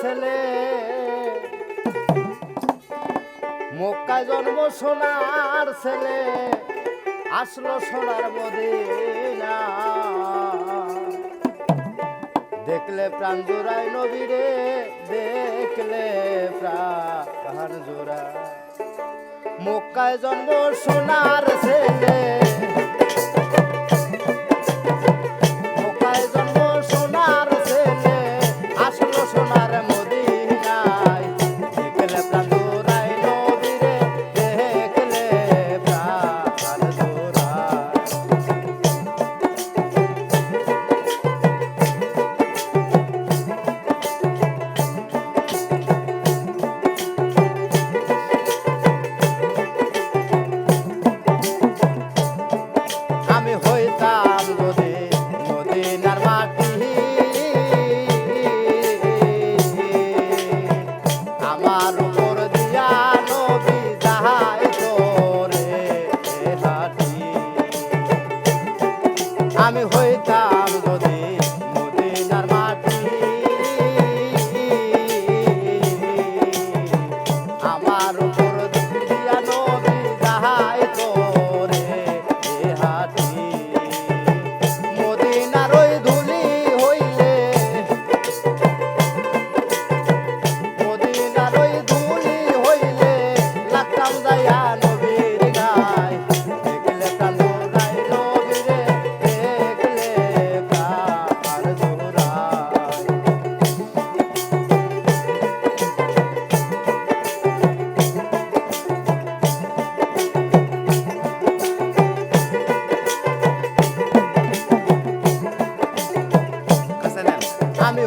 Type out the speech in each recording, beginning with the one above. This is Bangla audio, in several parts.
ছেলে। মক্কা জন্ম সোনার ছেলে, আসলো সোনার মদিনা। দেখলে প্রাণ জোড়ায় নবীরে, দেখলে প্রাণ জোড়া মক্কায় জন্ম সোনার ছেলে।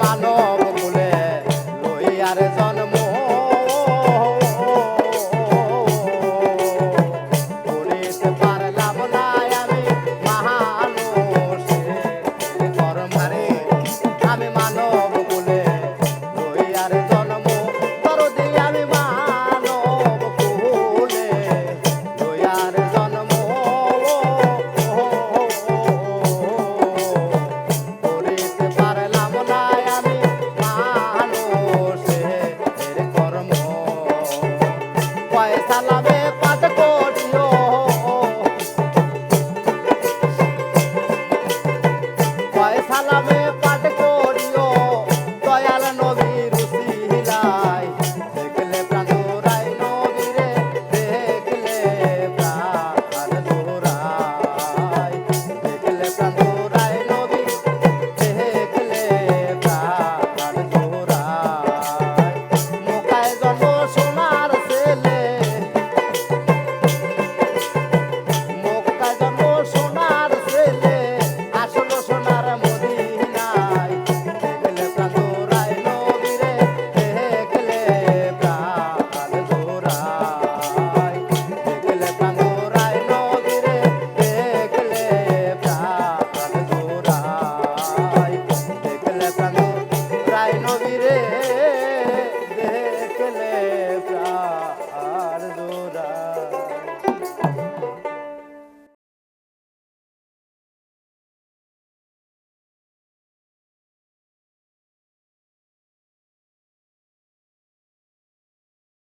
মানব কুলে লইয়ার জন